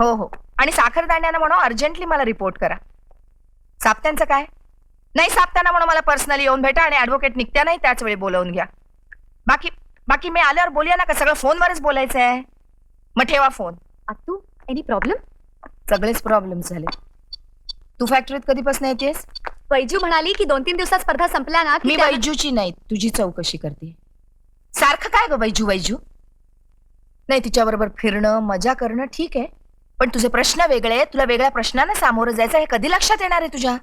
हो हो. आणि साखरदाण्यानं म्हणून अर्जंटली मला रिपोर्ट करा. साप्त्यांचं काय? नाही साप्ताना म्हणून मला पर्सनली येऊन भेटा आणि ऍडव्होकेट निघत्या नाही त्याच वेळी बोलवून घ्या. बाकी बाकी मी आल्यावर बोलूया ना का? सगळं फोनवरच बोलायचं आहे. मग ठेवा फोन. आत्तू एनी प्रॉब्लेम सगळेच प्रॉब्लेम झाले. तू फॅक्टरीत कधीपासून येतेस? वैजू म्हणाली की दोन तीन दिवसात स्पर्धा संपल्या ना की मी त्या- वैजूची नाही तुझी चौकशी करते. सारखं काय ग वैजू वैजू? नाही तिच्याबरोबर फिरणं मजा करणं ठीक आहे. पण तुझे प्रश्न वेगळे आहेत तुला वेगळ्या प्रश्नांना सामोरं जायचं हे कधी लक्षात येणार आहे तुझ्या?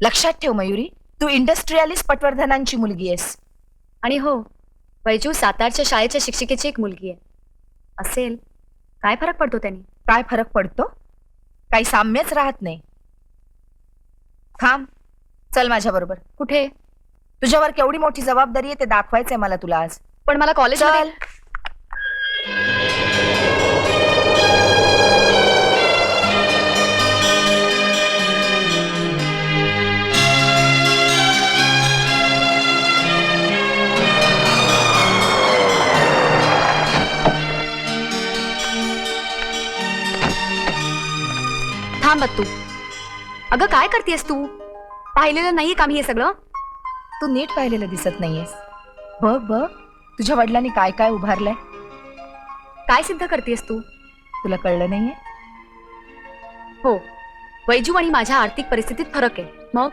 लक्षात ठेव मयुरी तू इंडस्ट्रियलिस्ट पटवर्धनांची मुलगी आहेस. आणि हो वैजू सातारच्या शाळेच्या शिक्षिकेची एक मुलगी आहे. असेल काय फरक पडतो त्यांनी? काय फरक पडतो? काही साम्यच राहत नाही. थांब चल माझ्या बरोबर. कुठे? तुझ्यावर केवढी मोठी जबाबदारी आहे ते दाखवायचंय मला तुला आज. पण मला कॉलेज चल. थांब तू. अगं काय करतेस तू? पाहिलेलं नाही का मी हे सगळं? तू नीट पाहिलेलं दिसत नाहीयेस. बघ बघ. तुझ्या वडिलांनी काय काय उभारलंय? काय सिद्ध करतेस तू? तुला कळलं नाहीये? हो. वैजू आणि माझ्या आर्थिक परिस्थितीत फरक आहे. मग?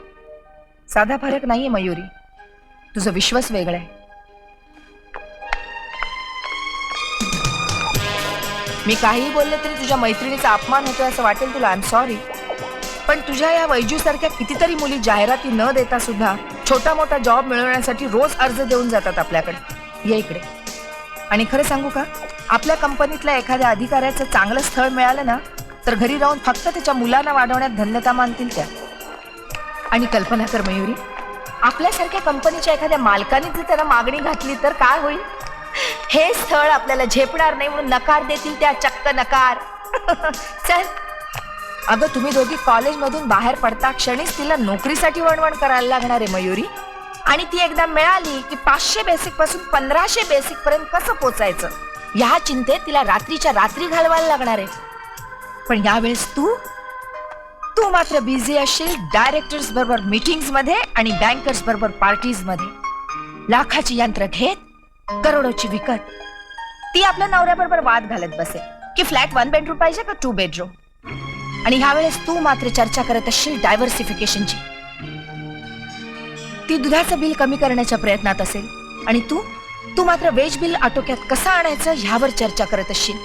साधा फरक नाहीये मयुरी. तुझं विश्वास वेगळं आहे. मी काहीही बोलले तरी तुझ्या मैत्रिणीचा अपमान होतोय असं वाटेल तुला आय एम सॉरी पण तुझ्या या वैजू सारख्या कितीतरी मुली जाहिराती न देता सुद्धा छोटा मोठा जॉब मिळवण्यासाठी रोज अर्ज देऊन जातात आपल्याकडे. ये इकडे. आणि खरं सांगू का? आपल्या कंपनीतल्या एखाद्या अधिकाऱ्याचं चांगलं स्थळ मिळालं ना तर घरी राहून फक्त त्याच्या मुलांना वाढवण्यात धन्यता मानतील त्या. आणि कल्पना कर मयुरी आपल्यासारख्या कंपनीच्या एखाद्या मालकाने जर त्याला मागणी घातली तर काय होईल? हे स्थळ आपल्याला झेपणार नाही म्हणून नकार देतील त्या चक्क नकार. चल. अगं तुम्ही दोघी कॉलेजमधून बाहेर पडता क्षणीच तिला नोकरीसाठी वणवण करायला लागणार आहे मयुरी. आणि ती एकदा मिळाली की पाचशे बेसिकपासून पंधराशे बेसिक पर्यंत कसं पोचायचं? या चिंतेत तिला रात्रीच्या रात्री घालवायला लागणार आहे. पण यावेळेस तू? तू मात्र बिझी असशील डायरेक्टर्स बरोबर मीटिंग्समध्ये आणि बँकर्स बरोबर पार्टीजमध्ये. लाखाची यंत्र घेत करोडोची विकत. ती आपल्या नवऱ्याबरोबर वाद घालत बसे. की फ्लॅट वन बेडरूम पाहिजे का टू बेडरूम आणि ह्यावेळेस तू मात्र चर्चा करत असशील डायव्हर्सिफिकेशनची ती दुधाचं बिल कमी करण्याच्या प्रयत्नात असेल. आणि तू तू मात्र वेज बिल आटोक्यात कसं आणायचं ह्यावर चर्चा करत असशील.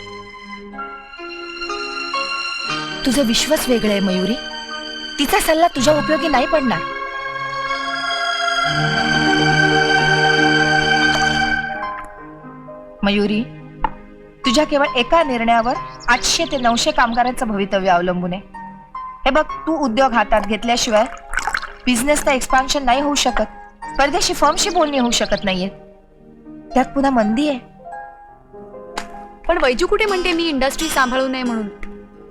तुझं विश्वच वेगळं आहे मयुरी. तिचा सल्ला तुझ्या उपयोगी नाही पडणार. मयुरी तुझ्या केवळ एका निर्णयावर आठशे ते नऊशे कामगारांचं भवितव्य अवलंबून आहे. हे बघ तू उद्योग हातात घेतल्याशिवाय बिझनेसचा एक्सपान्शन नाही होऊ शकत. परदेशी फर्मशी बोलणी होऊ शकत नाहीये. त्यात पुन्हा मंदी आहे. पण वैजू कुठे म्हणते मी इंडस्ट्री सांभाळू नये म्हणून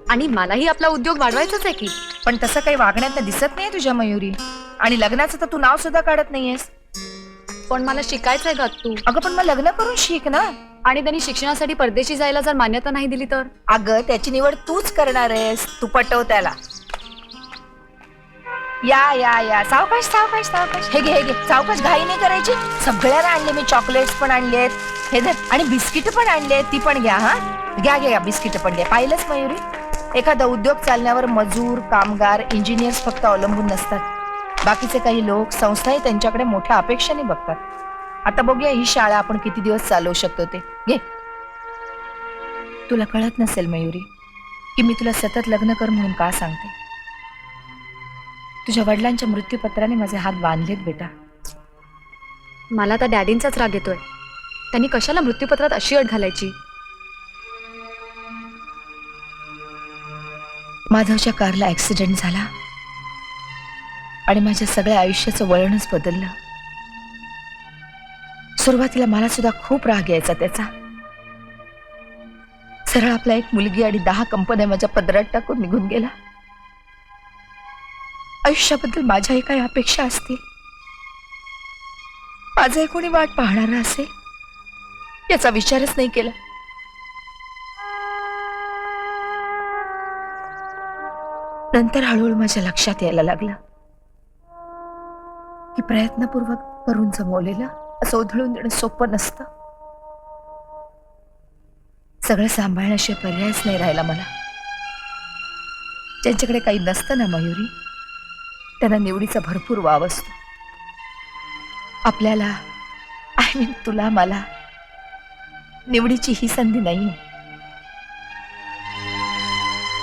आणि मलाही आपला उद्योग वाढवायचाच आहे की? पण तसं काही वागण्यात दिसत नाहीये तुझ्या मयुरी. आणि लग्नाचं तर तू नाव सुद्धा काढत नाहीयेस. पण मला शिकायचंय का तू. अगं पण मग लग्न करून शिक ना. आणि त्यांनी शिक्षणासाठी परदेशी जायला जर मान्यता नाही दिली तर? अगं त्याची निवड तूच करणार आहेस. तू पटव त्याला. या या या. सावकाश सावकाश सावकाश. हे घे हे घे. सावकाश घाई नाही करायची? सगळ्याला आणले मी. चॉकलेट्स पण आणलेत. हे धर. आणि बिस्किट पण आणले ती पण घ्या हा. घ्या घ्या बिस्किट पण घ्या. पाहिलंच मयुरी. एखादा उद्योग चालण्यावर मजूर कामगार इंजिनियर्स फक्त अवलंबून नसतात. बाकीचे काही लोक संस्थाही त्यांच्याकडे मोठ्या अपेक्षाने बघतात. आता बघूया ही शाळा आपण किती दिवस चालवू शकतो ते. घे. तुला कळत नसेल मयुरी की मी तुला सतत लग्न कर म्हणून का सांगते? तुझ्या वडिलांच्या मृत्यूपत्राने माझे हात बांधलेत बेटा. मला तर डॅडींचाच राग येतोय. त्यांनी कशाला मृत्यूपत्रात अशी अट घालायची? माधवच्या कारला ऍक्सिडेंट झाला आणि माझ्या सगळ्या आयुष्याचं वळणच बदललं. सुरुवातीला मला सुद्धा खूप राग यायचा त्याचा. सरळ आपला एक मुलगी आणि दहा कंपन्या माझ्या पदरात टाकून निघून गेला. आयुष्याबद्दल माझ्याही काही अपेक्षा असतील. माझंही कोणी वाट पाहणार असेल. याचा विचारच नाही केला. नंतर हळूहळू माझ्या लक्षात यायला लागलं. की प्रयत्नपूर्वक करून जमवलेलं. असं उधळून देणं सोपं नसतं. सगळं सांभाळण्याशिवाय पर्यायच नाही राहिला मला. ज्यांच्याकडे काही नसतं ना मयुरी त्यांना निवडीचा भरपूर वाव असतो. आपल्याला आय मीन तुला मला निवडीची ही संधी नाही